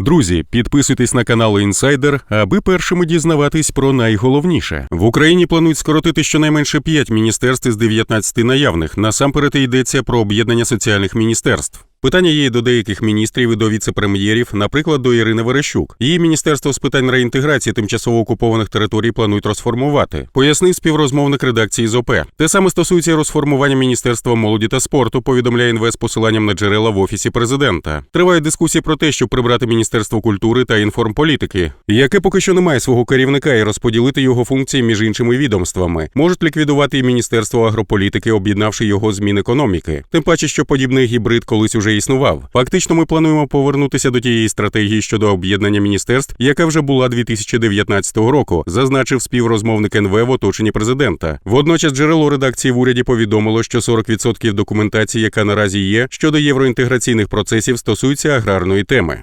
Друзі, підписуйтесь на канал Інсайдер, аби першими дізнаватись про найголовніше. В Україні планують скоротити щонайменше 5 міністерств із 19 наявних. Насамперед йдеться про об'єднання соціальних міністерств. Питання є до деяких міністрів і до віце-прем'єрів, наприклад, до Ірини Верещук. Її міністерство з питань реінтеграції тимчасово окупованих територій планують розформувати. Пояснив співрозмовник редакції з ОП. Те саме стосується розформування міністерства молоді та спорту. Повідомляє НВ посиланням на джерела в офісі президента. Триває дискусія про те, щоб прибрати міністерство культури та інформполітики, яке поки що не має свого керівника, і розподілити його функції між іншими відомствами. Можуть ліквідувати і міністерство агрополітики, об'єднавши його з Мінекономіки. Тим паче, що подібний гібрид колись уже існував. Фактично, ми плануємо повернутися до тієї стратегії щодо об'єднання міністерств, яка вже була 2019 року, зазначив співрозмовник НВ в оточенні президента. Водночас джерело редакції в уряді повідомило, що 40% документації, яка наразі є щодо євроінтеграційних процесів, стосується аграрної теми.